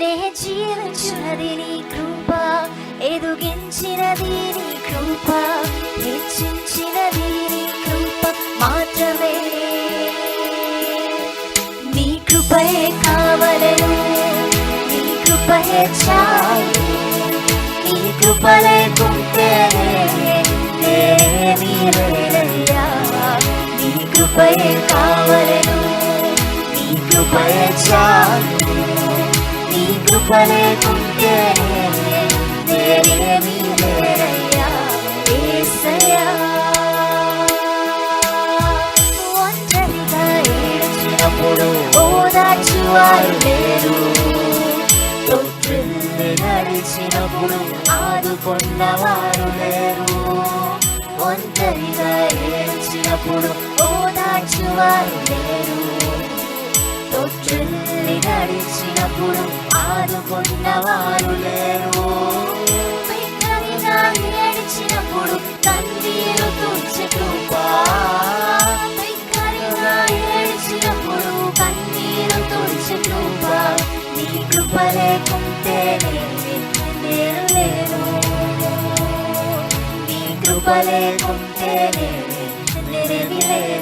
నే జీవించినది నీ కృప ఎదుగించినది నీ కృప హెచ్చించినది నీ కృప మాత్రమే. నీ కృపయే కావలను నీ కృపయే చాలి నీ కృప లేకుంటే నీ కృప లేకుంటే నేనేమీ ఒంటరిగా ఏడ్చినప్పుడు ఓదార్చువారు లేరు తొట్టిల్లి నడిచినప్పుడు ఆదుకున్నవారు లేరు ఒంటరిగా ఏడ్చినప్పుడు ఓదార్చువారు లేరు తొట్టిల్లి నడిచినప్పుడు ఆదుకున్నవారు లేరు. నడిచినప్పుడు కన్నీరు తుడిచి కృపా. బిగ్గరగా కన్నీరు తుడిచి కృపా. నీ కృప లేకుంటే నేను లేను. నీ కృప లేకుంటే నేనేమి లేను.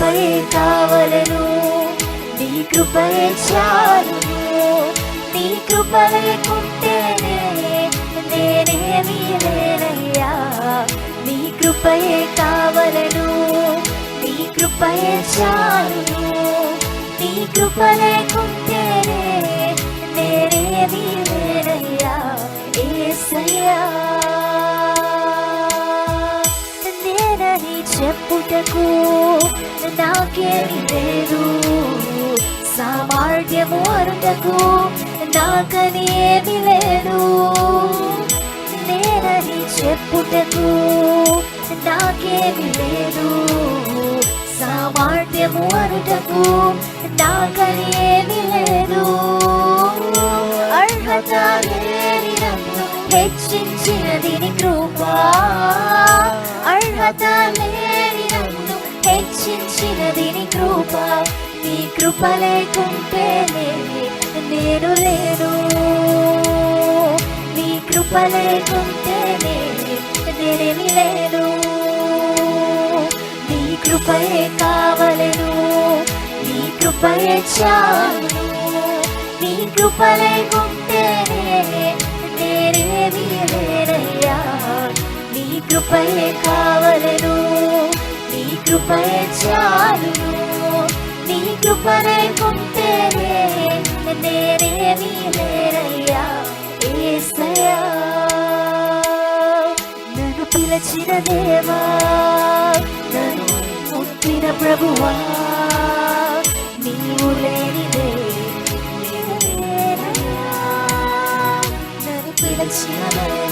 కృపయే కావలను నీ కృపయే చాలు నీ కృప లేకుంటే నేనేమీ లేనయ్యా నీ కృపయే కావలను నీ కృపయే చాలు నీ కృప లేకుంటే నేనేమీ లేనయ్యా ఏసయ్యా. చెప్పుటకు నాకేమి లేదు సామర్థ్యము అరుటకు నాకని ఏమి లేదు. నేనని చెప్పుటకు నాకేమి లేదు. సామర్థ్యము అరుటకు నాకని ఏమి లేదు. అర్హత లేని నన్ను హెచ్చించినది కృపా. అర్హత లేని నన్ను హెచ్చించినది నీ కృప. నీ కృప లేకుంటే నేను లేను. నీ కృప లేకుంటే నేనేమి లేను. నీ కృపయే కావలను. నీ కృపయే చాలు నీ కృప లేకుంటే కృపయే కావలను. నీ కృపయే చాలును. నీ కృప లేకుంటే నేనేమీ లేనయ్యా ఏసయ్యా. నన్ను పిలచిన దేవా నన్ను ముట్టిన ప్రభువా. నీవు లేనిదే నన్ను పిలిచిన దేవా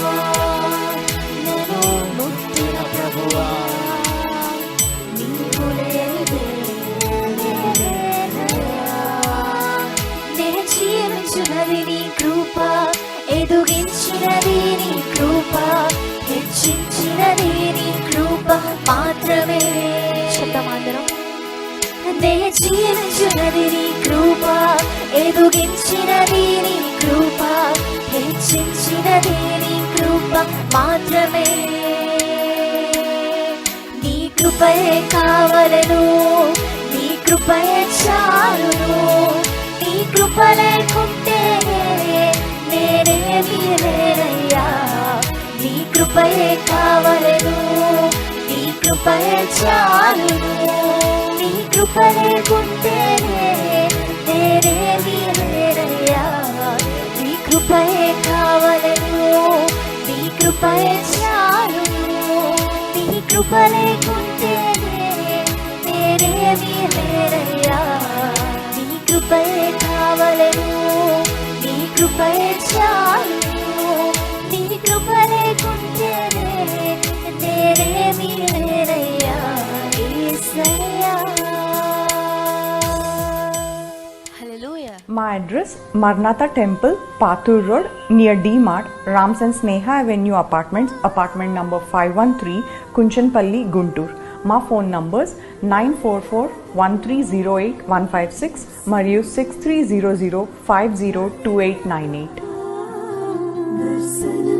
కృప మాత్రమే శతమాంతరం నే జీవించున్నది నీ కృప ఎదుగించినది నీ కృప హెచ్చించినది నీ కృప మాత్రమే. నీ కృపయే కావలను నీ కృపయే చాలును. నీ కృప లేకుంటే నేనేమీ లేనయ్యా. నీ కృపయే కావలను. కృపయే చాలును. నీ కృప లేకుంటే నేనేమీ లేనయ్యా నీ కృపయే కావలను. నీ కృపయే చాలును. నీ కృపలే లేకుంటే నేనేమీ లేనయ్యా నీ కృపయే కావలను. నీ కృపయే address Marnatha Temple, Pathur Road, near D Mart, Rams and Sneha Avenue Apartments, apartment number 513, Kunchanpalli, Guntur. మా phone numbers nine four four one three zero eight one five six మరియు six three zero zero five zero two eight nine eight దర్శన